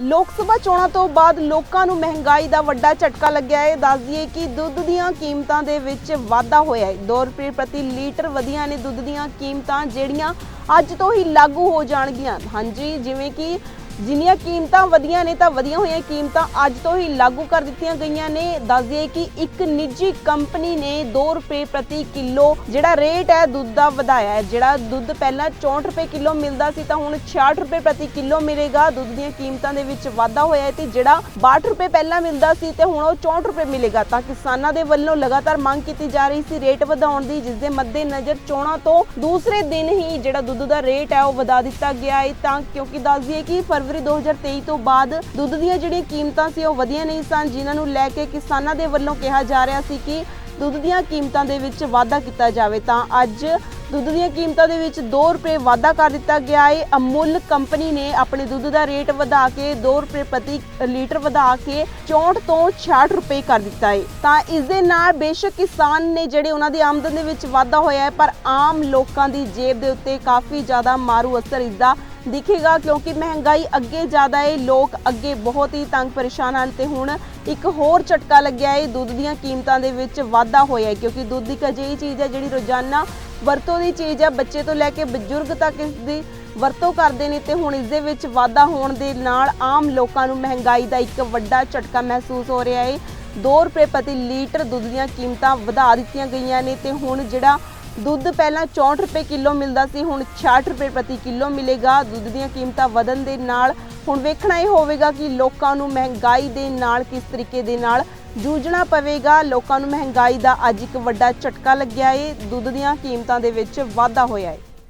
ਲੋਕ ਸਭਾ ਚੋਣਾਂ ਤੋਂ ਬਾਅਦ ਲੋਕਾਂ ਨੂੰ ਮਹਿੰਗਾਈ ਦਾ ਵੱਡਾ ਝਟਕਾ ਲੱਗਿਆ ਹੈ। ਦੱਸ ਦਈਏ ਕਿ ਦੁੱਧ ਦੀਆਂ ਕੀਮਤਾਂ ਦੇ ਵਿੱਚ ਵਾਧਾ ਹੋਇਆ ਹੈ। 2 ਰੁਪਏ ਪ੍ਰਤੀ ਲੀਟਰ ਵਧੀਆਂ ਨੇ ਦੁੱਧ ਦੀਆਂ ਕੀਮਤਾਂ, ਜਿਹੜੀਆਂ ਅੱਜ ਤੋਂ ਹੀ ਲਾਗੂ ਹੋ ਜਾਣਗੀਆਂ। ਹਾਂਜੀ, ਜਿਵੇਂ ਕਿ ਜਿੰਨੀਆਂ ਕੀਮਤਾਂ ਵਧੀਆਂ ਨੇ ਤਾਂ ਵਧੀਆਂ ਹੋਈਆਂ ਕੀਮਤਾਂ ਅੱਜ ਤੋਂ ਹੀ ਲਾਗੂ ਕਰ ਦਿੱਤੀਆਂ ਗਈਆਂ ਨੇ। ਦੱਸ ਦਈਏ ਕਿ ਇੱਕ ਨਿੱਜੀ ਕੰਪਨੀ ਨੇ 2 ਰੁਪਏ ਪ੍ਰਤੀ ਕਿਲੋ ਜਿਹੜਾ ਰੇਟ ਹੈ, ਦੁੱਧ ਦਾ ਵਧਾਇਆ ਹੈ। ਜਿਹੜਾ ਦੁੱਧ ਪਹਿਲਾਂ 64 ਰੁਪਏ ਕਿਲੋ ਮਿਲਦਾ ਸੀ, ਤਾਂ ਹੁਣ 66 ਰੁਪਏ ਪ੍ਰਤੀ ਕਿਲੋ ਮਿਲੇਗਾ। ਦੁੱਧ ਦੀਆਂ ਕੀਮਤਾਂ ਦੇ ਵਿੱਚ ਵਾਧਾ ਹੋਇਆ ਹੈ ਤੇ ਜਿਹੜਾ 62 ਰੁਪਏ ਪਹਿਲਾਂ ਮਿਲਦਾ ਸੀ ਤੇ ਹੁਣ ਉਹ 64 ਰੁਪਏ ਮਿਲੇਗਾ। ਤਾਂ ਕਿਸਾਨਾਂ ਦੇ ਵੱਲੋਂ ਲਗਾਤਾਰ ਮੰਗ ਕੀਤੀ ਜਾ ਰਹੀ ਸੀ ਰੇਟ ਵਧਾਉਣ ਦੀ, ਜਿਸ ਦੇ ਮੱਦੇਨਜ਼ਰ ਚੋਣਾਂ ਤੋਂ ਦੂਸਰੇ ਦਿਨ ਹੀ ਜਿਹੜਾ ਦੁੱਧ ਦਾ ਰੇਟ ਹੈ, ਉਹ ਵਧਾ ਦਿੱਤਾ ਗਿਆ ਹੈ। ਤਾਂ ਕਿਉਂਕਿ ਦੱਸ ਦਈਏ ਕਿ ਫਰਵਰੀ 2023 ਤੋਂ ਬਾਅਦ ਦੁੱਧ ਦੀਆਂ ਜਿਹੜੀਆਂ ਕੀਮਤਾਂ ਸੀ ਉਹ ਵਧੀਆਂ ਨਹੀਂ ਸਨ, ਜਿਨ੍ਹਾਂ ਨੂੰ ਲੈ ਕੇ ਕਿਸਾਨਾਂ ਦੇ ਵੱਲੋਂ ਕਿਹਾ ਜਾ ਰਿਹਾ ਸੀ ਕਿ ਦੁੱਧ ਦੀਆਂ ਕੀਮਤਾਂ ਦੇ ਵਿੱਚ ਵਾਧਾ ਕੀਤਾ ਜਾਵੇ। ਤਾਂ ਅੱਜ ਦੁੱਧ ਦੀਆਂ ਕੀਮਤਾਂ ਦੇ ਵਿੱਚ 2 ਰੁਪਏ ਵਾਧਾ ਕਰ ਦਿੱਤਾ ਗਿਆ ਹੈ ਅਮੁੱਲ ਕੰਪਨੀ ਨੇ ਆਪਣੇ ਦੁੱਧ ਦਾ ਰੇਟ ਵਧਾ ਕੇ 2 ਰੁਪਏ ਪ੍ਰਤੀ ਲੀਟਰ ਵਧਾ ਕੇ 64 ਤੋਂ 66 ਰੁਪਏ ਕਰ ਦਿੱਤਾ ਹੈ ਤਾਂ ਇਸ ਦੇ ਨਾਲ ਬੇਸ਼ੱਕ ਕਿਸਾਨ ਨੇ ਜਿਹੜੇ ਉਹਨਾਂ ਦੀ ਆਮਦਨ ਦੇ ਵਿੱਚ ਵਾਧਾ ਹੋਇਆ ਹੈ, ਪਰ ਆਮ ਲੋਕਾਂ ਦੀ ਜੇਬ ਦੇ ਉੱਤੇ ਕਾਫੀ ਜ਼ਿਆਦਾ ਮਾਰੂ ਅਸਰ ਇਸ ਦਾ ਦਿਖੇਗਾ ਕਿਉਂਕਿ ਮਹਿੰਗਾਈ ਅੱਗੇ ਜ਼ਿਆਦਾ ਹੈ ਲੋਕ ਅੱਗੇ ਬਹੁਤ ਹੀ ਤੰਗ ਪਰੇਸ਼ਾਨ ਹਨ ਤੇ ਹੁਣ ਇੱਕ ਹੋਰ ਝਟਕਾ ਲੱਗਿਆ ਹੈ ਦੁੱਧ ਦੀਆਂ ਕੀਮਤਾਂ ਦੇ ਵਿੱਚ ਵਾਧਾ ਹੋਇਆ ਹੈ ਕਿਉਂਕਿ ਦੁੱਧ ਇੱਕ ਅਜਿਹੀ ਚੀਜ਼ ਹੈ ਜਿਹੜੀ ਰੋਜ਼ਾਨਾ ਵਰਤੋਂ ਦੀ ਚੀਜ਼ ਹੈ, ਬੱਚੇ ਤੋਂ ਲੈ ਕੇ ਬਜ਼ੁਰਗ ਤੱਕ ਇਸ ਦੀ ਵਰਤੋਂ ਕਰਦੇ ਨੇ ਤੇ ਹੁਣ ਇਸ ਦੇ ਵਿੱਚ ਵਾਧਾ ਹੋਣ ਦੇ ਨਾਲ ਆਮ ਲੋਕਾਂ ਨੂੰ ਮਹਿੰਗਾਈ ਦਾ ਇੱਕ ਵੱਡਾ ਝਟਕਾ ਮਹਿਸੂਸ ਹੋ ਰਿਹਾ ਹੈ 2 ਰੁਪਏ ਪ੍ਰਤੀ ਲੀਟਰ ਦੁੱਧ ਦੀਆਂ ਕੀਮਤਾਂ ਵਧਾ ਦਿੱਤੀਆਂ ਗਈਆਂ ਨੇ ਤੇ ਹੁਣ ਜਿਹੜਾ ਦੁੱਧ ਪਹਿਲਾਂ 64 ਰੁਪਏ ਕਿਲੋ ਮਿਲਦਾ ਸੀ, ਹੁਣ 66 ਰੁਪਏ ਪ੍ਰਤੀ ਕਿਲੋ ਮਿਲੇਗਾ। ਦੁੱਧ ਦੀਆਂ ਕੀਮਤਾਂ ਵਧਣ ਦੇ ਨਾਲ ਹੁਣ ਵੇਖਣਾ ਇਹ ਹੋਵੇਗਾ ਕਿ ਲੋਕਾਂ ਨੂੰ ਮਹਿੰਗਾਈ ਦੇ ਨਾਲ ਕਿਸ ਤਰੀਕੇ ਦੇ ਨਾਲ ਜੂਝਣਾ ਪਵੇਗਾ। ਲੋਕਾਂ ਨੂੰ ਮਹਿੰਗਾਈ ਦਾ ਅੱਜ ਇੱਕ ਵੱਡਾ ਝਟਕਾ ਲੱਗਿਆ ਏ। ਦੁੱਧ ਦੀਆਂ ਕੀਮਤਾਂ ਦੇ ਵਿੱਚ ਵਾਧਾ ਹੋਇਆ ਏ।